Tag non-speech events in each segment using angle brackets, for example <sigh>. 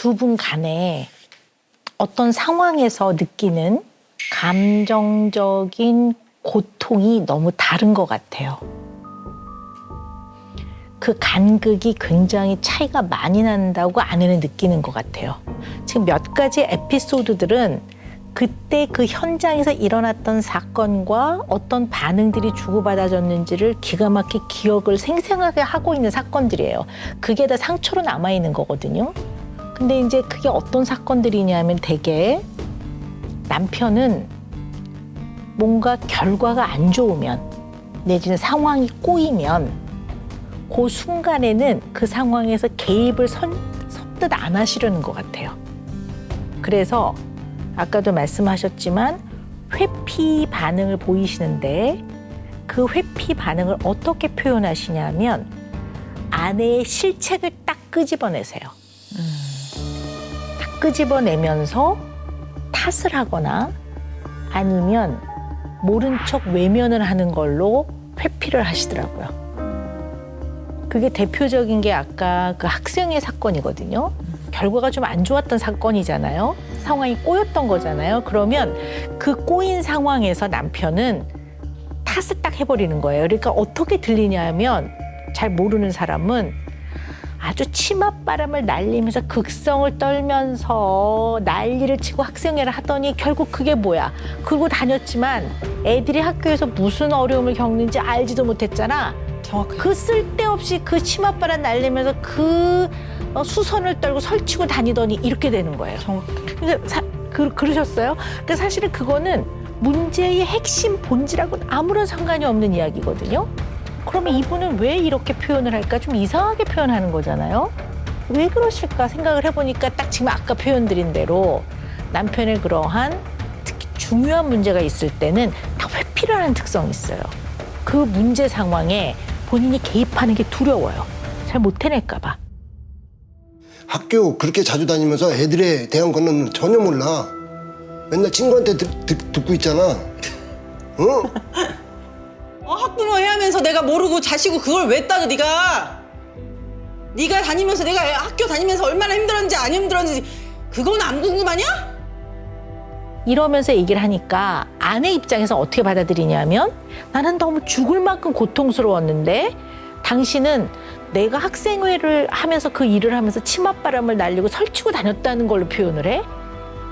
두 분 간에 어떤 상황에서 느끼는 감정적인 고통이 너무 다른 것 같아요. 그 간극이 굉장히 차이가 많이 난다고 아내는 느끼는 것 같아요. 지금 몇 가지 에피소드들은 그때 그 현장에서 일어났던 사건과 어떤 반응들이 주고받아졌는지를 기가 막히게 기억을 생생하게 하고 있는 사건들이에요. 그게 다 상처로 남아 있는 거거든요. 근데 이제 그게 어떤 사건들이냐면 대개 남편은 뭔가 결과가 안 좋으면 내지는 상황이 꼬이면 그 순간에는 그 상황에서 개입을 선, 선뜻 안 하시려는 것 같아요. 그래서 아까도 말씀하셨지만 회피 반응을 보이시는데 그 회피 반응을 어떻게 표현하시냐면 아내의 실책을 딱 끄집어내세요. 딱 끄집어내면서 탓을 하거나 아니면 모른 척 외면을 하는 걸로 회피를 하시더라고요. 그게 대표적인 게 아까 그 학생의 사건이거든요. 결과가 좀 안 좋았던 사건이잖아요. 상황이 꼬였던 거잖아요. 그러면 그 꼬인 상황에서 남편은 탓을 딱 해버리는 거예요. 그러니까 어떻게 들리냐면 잘 모르는 사람은 아주 치맛바람을 날리면서 극성을 떨면서 난리를 치고 학생회를 하더니 결국 그게 뭐야. 그러고 다녔지만 애들이 학교에서 무슨 어려움을 겪는지 알지도 못했잖아. 정확하게. 그 쓸데없이 그 치맛바람 날리면서 그 어, 수선을 떨고 설치고 다니더니 이렇게 되는 거예요. 정확하게. 그러니까 사, 그, 그러셨어요? 그러니까 사실은 그거는 문제의 핵심 본질하고는 아무런 상관이 없는 이야기거든요. 그러면 이분은 왜 이렇게 표현을 할까? 좀 이상하게 표현하는 거잖아요. 왜 그러실까 생각을 해보니까 딱 지금 아까 표현드린 대로 남편의 그러한 특히 중요한 문제가 있을 때는 다 회피를 하는 특성이 있어요. 그 문제 상황에 본인이 개입하는 게 두려워요. 잘 못 해낼까 봐. 학교 그렇게 자주 다니면서 애들에 대한 거는 전혀 몰라. 맨날 친구한테 듣, 듣, 듣고 있잖아. 어? <laughs> 어, 학부모 해하면서 내가 모르고 자시고 그걸 왜 따져 네가? 네가 다니면서 내가 애- 학교 다니면서 얼마나 힘들었는지 안 힘들었는지 그건 안 궁금하냐? 이러면서 얘기를 하니까 아내 입장에서 어떻게 받아들이냐면 나는 너무 죽을 만큼 고통스러웠는데 당신은 내가 학생회를 하면서 그 일을 하면서 치맛바람을 날리고 설치고 다녔다는 걸로 표현을 해?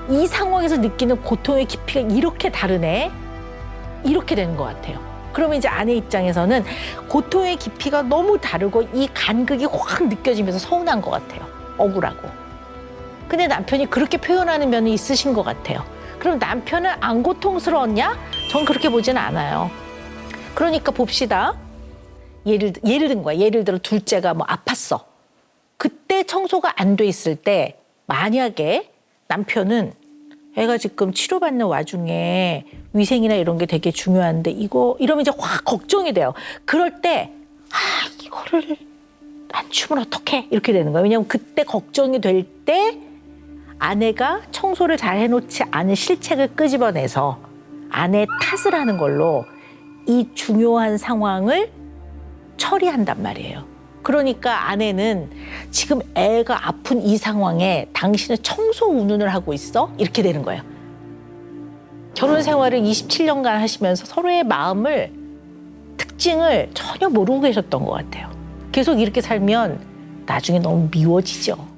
이 상황에서 느끼는 고통의 깊이가 이렇게 다르네? 이렇게 되는 것 같아요. 그러면 이제 아내 입장에서는 고통의 깊이가 너무 다르고 이 간극이 확 느껴지면서 서운한 것 같아요. 억울하고. 근데 남편이 그렇게 표현하는 면이 있으신 것 같아요. 그럼 남편은 안 고통스러웠냐? 전 그렇게 보지는 않아요. 그러니까 봅시다. 예를, 예를 든 거야. 예를 들어 둘째가 뭐 아팠어. 그때 청소가 안 돼 있을 때 만약에 남편은 애가 지금 치료받는 와중에 위생이나 이런 게 되게 중요한데 이거 이러면 이제 확 걱정이 돼요. 그럴 때 아, 이거를 안 주면 어떡해? 이렇게 되는 거예요. 왜냐하면 그때 걱정이 될 때 아내가 청소를 잘 해놓지 않은 실책을 끄집어내서 아내 탓을 하는 걸로 이 중요한 상황을 처리한단 말이에요. 그러니까 아내는 지금 애가 아픈 이 상황에 당신은 청소 운운을 하고 있어? 이렇게 되는 거예요. 결혼 생활을 27년간 하시면서 서로의 마음을 특징을 전혀 모르고 계셨던 것 같아요. 계속 이렇게 살면 나중에 너무 미워지죠.